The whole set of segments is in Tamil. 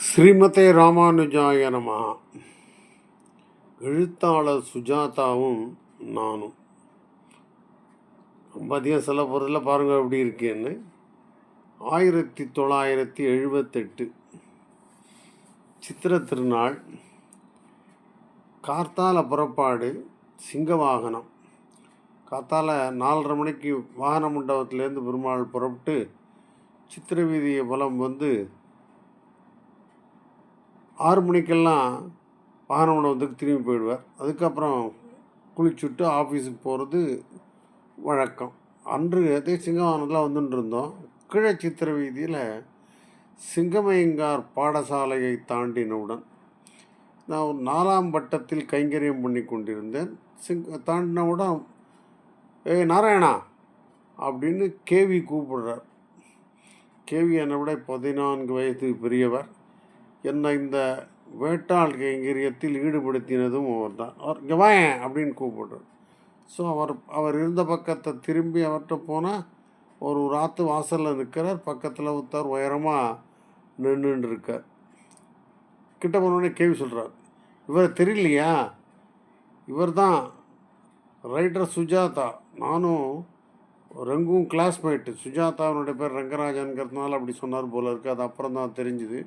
ஸ்ரீமதே ராமானுஜாய நம. எழுத்தாளர் சுஜாதாவும் நானும். ரொம்ப அதிகம் சொல்ல போகிறதில்ல பாருங்கள் எப்படி இருக்கேன்னு. ஆயிரத்தி தொள்ளாயிரத்தி எழுபத்தெட்டு சித்திர திருநாள் கார்த்தால புறப்பாடு சிங்க வாகனம் காத்தால நாலரை மணிக்கு வாகன மண்டபத்திலேருந்து பெருமாள் புறப்பட்டு சித்திர வீதியை பலம் வந்து ஆறு மணிக்கெல்லாம் வாகன மண்டபத்துக்கு திரும்பி போயிடுவார். அதுக்கப்புறம் குளிச்சுட்டு ஆஃபீஸுக்கு போகிறது வழக்கம். அன்று அதே சிங்கவானத்தில் வந்துட்டு இருந்தோம் கீழே சித்திர வீதியில் சிங்கமயங்கார் பாடசாலையை தாண்டினவுடன் நான் ஒரு நாலாம் பட்டத்தில் கைங்கரியம் பண்ணி கொண்டிருந்தேன். சிங் தாண்டினவுடன் ஏய் நாராயணா! அப்படின்னு கேவி கூப்பிடுறார். கேவி என்னை விட பதினான்கு வயது பெரியவர். என்னை இந்த வேட்டாள் கைங்கரியத்தில் ஈடுபடுத்தினதும் அவர் தான் அவர் இங்கே அப்படின்னு கூப்பிடுறார். ஸோ அவர் அவர் இருந்த பக்கத்தை திரும்பி அவர்கிட்ட போனால் ஒரு ராத்து வாசலில் நிற்கிறார் பக்கத்தில் ஒருத்தர் உயரமாக நின்றுட்டு இருக்கார் கிட்ட போனோடனே கேள்வி சொல்கிறார் இவரை தெரியலையா? இவர் தான் ரைட்டர் சுஜாதா. நானும் ரங்கும் கிளாஸ்மேட்டு சுஜாதாவினுடைய பேர் ரங்கராஜன்கிறதுனால அப்படி சொன்னார் போல இருக்குது அது அப்புறம் தான் தெரிஞ்சுது.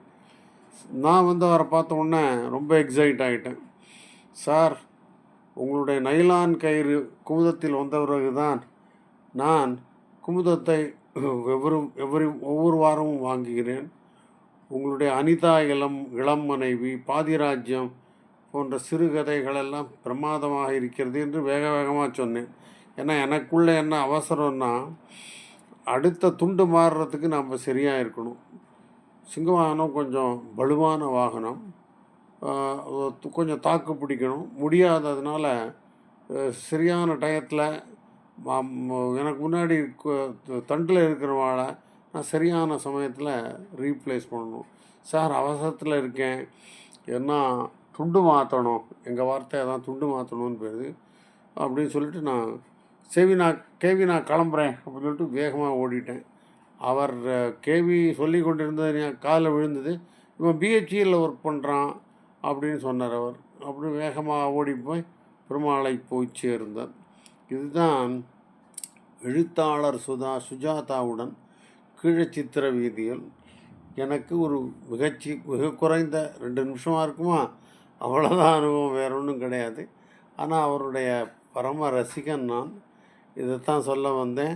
நான் வந்து அவரை பார்த்த உடனே ரொம்ப எக்ஸைட் ஆகிட்டேன் சார் உங்களுடைய நைலான் கயிறு குமுதத்தில் வந்த பிறகு தான் நான் குமுதத்தை ஒவ்வொரு எவ்வொரு ஒவ்வொரு வாரமும் வாங்குகிறேன். உங்களுடைய அனிதா இளம் இளம் மனைவி பாதிராஜ்யம் போன்ற சிறுகதைகளெல்லாம் பிரமாதமாக இருக்கிறது என்று வேக வேகமாக சொன்னேன். ஏன்னா எனக்குள்ளே என்ன அவசரம்னா அடுத்த துண்டு மாறுறதுக்கு நம்ம சரியாக இருக்கணும். சிங்க வாகனம் கொஞ்சம் வலுவான வாகனம். கொஞ்சம் தாக்கு பிடிக்கணும். முடியாததுனால சரியான டயத்தில் எனக்கு முன்னாடி தண்டில் இருக்கிறவாளை நான் சரியான சமயத்தில் ரீப்ளேஸ் பண்ணணும். சார் அவசரத்தில் இருக்கேன். ஏன்னா துண்டு மாற்றணும் எங்கள் வார்த்தை தான் துண்டு மாற்றணும்னு பேர் அப்படின்னு சொல்லிட்டு நான் செவி நான் கேவி நான் கிளம்புறேன் அப்படின்னு சொல்லிட்டு வேகமாக ஓடிட்டேன். அவர் கேவி சொல்லி கொண்டிருந்தது என் காதில் விழுந்தது. இவன் பிஹெச்இயில் ஒர்க் பண்ணுறான் அப்படின்னு சொன்னார் அவர். அப்படி வேகமாக ஓடி போய் பெருமாளை போய் சேர்ந்தார். இதுதான் எழுத்தாளர் சுதா சுஜாதாவுடன் கீழச்சித்திர வீதியில். எனக்கு ஒரு மிகச்சி மிக குறைந்த ரெண்டு நிமிஷமாக இருக்குமா? அவ்வளோதான் அனுபவம் வேற ஒன்றும் கிடையாது. ஆனால் அவருடைய பரம ரசிகன் நான். இதைத்தான் சொல்ல வந்தேன்.